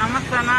నమస్తేనా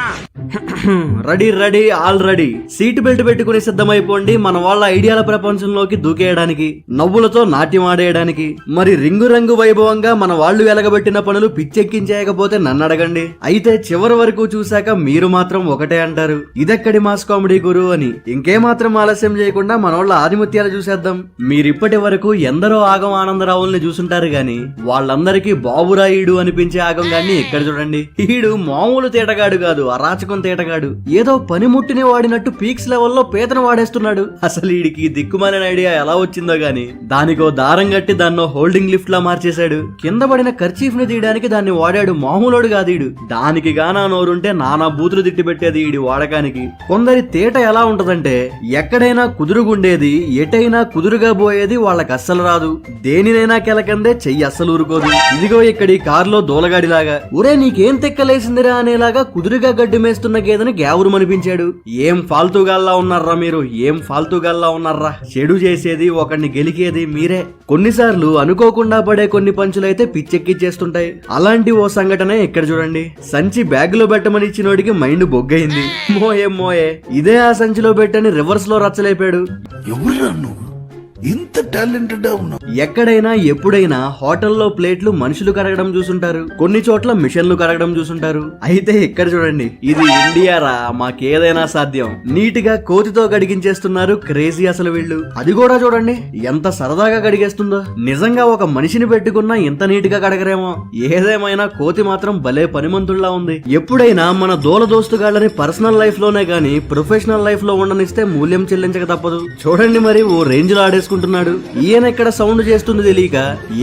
ready ready already. Seat belt పెట్టుకుని సిద్ధమైపోండి మన వాళ్ళ ఐడియాల ప్రపంచంలోకి దూకేయడానికి నవ్వులతో నాట్యం ఆడేయడానికి. మరి రింగు రంగు వైభవంగా మన వాళ్ళు వెలగబెట్టిన పనులు పిచ్చెక్కించేయకపోతే నన్ను అడగండి. అయితే చివరి వరకు చూశాక మీరు మాత్రం ఒకటే అంటారు. ఇదెక్కడి మాస్ కామెడీ గురు అని. ఇంకేమాత్రం ఆలస్యం చేయకుండా మన వాళ్ళ ఆదిముత్యాలు చూసేద్దాం. మీరిప్పటి వరకు ఎందరో ఆగం ఆనందరావుల్ని చూసుంటారు గాని వాళ్ళందరికీ బాబురాయుడు అనిపించే ఆగం గాన్ని ఇక్కడ చూడండి. ఈడు మామూలు తేటగాడు కాదు అరాచకం తేటగాడు. ఏదో పనిముట్టిని వాడినట్టు పీక్స్ లెవెల్లో పీతను వాడేస్తున్నాడు. అసలు ఈడికి దిక్కుమాలిన ఐడియా ఎలా వచ్చిందో గాని దానికో దారం కట్టి దాన్నో హోల్డింగ్ లిఫ్ట్ లా మార్చేశాడు. కింద పడిన కర్చీఫ్ని తీయడానికి దాన్ని వాడాడు మామూలోడు కాదు ఈడు. దానికి గానా నోరుంటే నానా బూతులు తిట్టి పెట్టేది ఈడి వాడకానికి. కొందరి తేట ఎలా ఉంటదంటే ఎక్కడైనా కుదురుగుండేది ఎటైనా కుదురుగా పోయేది వాళ్ళకి అస్సలు రాదు. దేనినైనా కెలకందే చెయ్యి అస్సలు ఊరుకోదు. ఇదిగో ఇక్కడి కారులో దూలగాడిలాగా. ఒరే నీకేం తెక్కలేసిందిరా అనేలాగా కుదురుగా గడ్డి మేస్తున్న గేదెని గ్యావురుమనిపించాడు. ఏం ఫాల్తుగాల్లా ఉన్నారా మీరు? ఏం ఫాల్తుగాల్లా ఉన్నారా? చెడు చేసేది ఒకడిని గెలికేది మీరే. కొన్నిసార్లు అనుకోకుండా పడే కొన్ని పంచులైతే పిచ్చెక్కిచ్చేస్తుంటాయి అలాంటి ఓ సంఘటనే ఇక్కడ చూడండి. సంచి బ్యాగ్లో పెట్టమని ఇచ్చినోడికి మైండ్ బొగ్గయింది. మోయే మోయే. ఇదే ఆ సంచిలో పెట్టని రివర్స్లో రచ్చలేపాడు. ఎవరు నువ్వు? ఇంత టాలెంటెడ్ ఉన్నావు. ఎక్కడైనా ఎప్పుడైనా హోటల్లో ప్లేట్లు మనుషులు కరగడం చూసుంటారు. కొన్ని చోట్ల మిషన్లు కరగడం చూసుంటారు. అయితే ఇక్కడ చూడండి ఇది ఇండియారా మాకేదైనా సాధ్యం. నీట్గా కోతితో కడిగించేస్తున్నారు క్రేజీ అసలు వీళ్ళు. అది కూడా చూడండి ఎంత సరదాగా కడిగేస్తుందో. నిజంగా ఒక మనిషిని పెట్టుకున్నా ఇంత నీట్గా కడగరేమో. ఏదేమైనా కోతి మాత్రం భలే పనిమంతుల్లా ఉంది. ఎప్పుడైనా మన దోల దోస్తుగాళ్ళని పర్సనల్ లైఫ్లోనే గాని ప్రొఫెషనల్ లైఫ్లో ఉండనిస్తే మూల్యం చెల్లించక తప్పదు. చూడండి మరి ఓ రేంజ్లో ఆడేసుకుంటున్నాడు ఈయన ఇక్కడ సౌండ్ చేస్తుంది తెలియక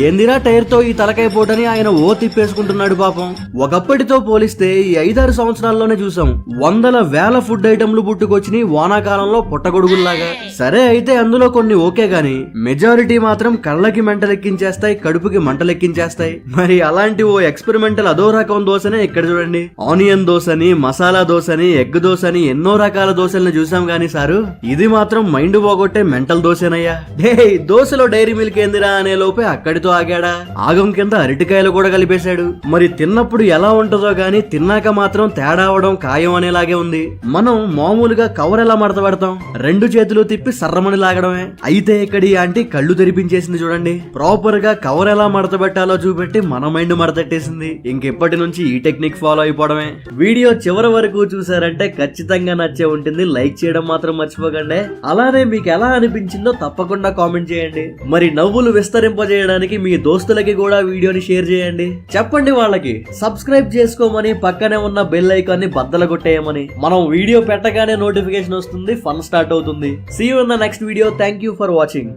ఏందిరా టైర్తో ఈ తలకాయ పోటని ఆయన ఓ తిప్పేసుకుంటున్నాడు పాపం. ఒకప్పటితో పోలిస్తే ఈ ఐదారు సంవత్సరాల్లోనే చూసాం వందల వేల ఫుడ్ ఐటమ్లు పుట్టుకొచ్చినాయి వానాకాలంలో పుట్టగొడుగుల్లాగా. సరే అయితే అందులో కొన్ని ఓకే గాని మెజారిటీ మాత్రం కళ్ళకి మంటలెక్కించేస్తాయి కడుపుకి మంటలెక్కించేస్తాయి. మరి అలాంటి ఓ ఎక్స్పెరిమెంటల్ అదో రకం దోశనే ఇక్కడ చూడండి? ఆనియన్ దోశని మసాలా దోశని ఎగ్ దోశని ఎన్నో రకాల దోశలను చూసాం గాని సారు ఇది మాత్రం మైండ్ పోగొట్టే మెంటల్ దోశనయ్యా. డే దోశలో డైరీ మిల్క్ ఏందిరా అనే లోపే అక్కడితో ఆగాడా? ఆగం కింద అరటికాయలు కూడా కలిపేశాడు. మరి తిన్నప్పుడు ఎలా ఉంటుందో గాని తిన్నాక మాత్రం తేడా అవడం ఖాయం అనేలాగే ఉంది. మనం మామూలుగా కవర్ ఎలా మడత పెడతాం? రెండు చేతులు తిప్పి సర్రమని లాగడమే. అయితే ఇక్కడ ఈ ఆంటీ కళ్ళు తెరిపించేసింది చూడండి. ప్రాపర్గా కవర్ ఎలా మడత పెట్టాలో చూపెట్టి మన మైండ్ మడతట్టేసింది. ఇంకెప్పటి నుంచి ఈ టెక్నిక్ ఫాలో అయిపోవడమే. వీడియో చివరి వరకు చూసారంటే ఖచ్చితంగా నచ్చే ఉంటుంది. లైక్ చేయడం మాత్రం మర్చిపోకండి. అలానే మీకు ఎలా అనిపించిందో తప్పకుండా కామెంట్ చేయండి. మరి నవ్వులు విస్తరింపజేయడానికి మీ దోస్తులకి కూడా వీడియోని షేర్ చేయండి. చెప్పండి వాళ్ళకి సబ్స్క్రైబ్ చేసుకోమని పక్కనే ఉన్న బెల్ ఐకాన్ని బద్దలు కొట్టేయమని. మనం వీడియో పెట్టగానే నోటిఫికేషన్ వస్తుంది ఫన్ స్టార్ట్ అవుతుంది. See you in the next video thank you for watching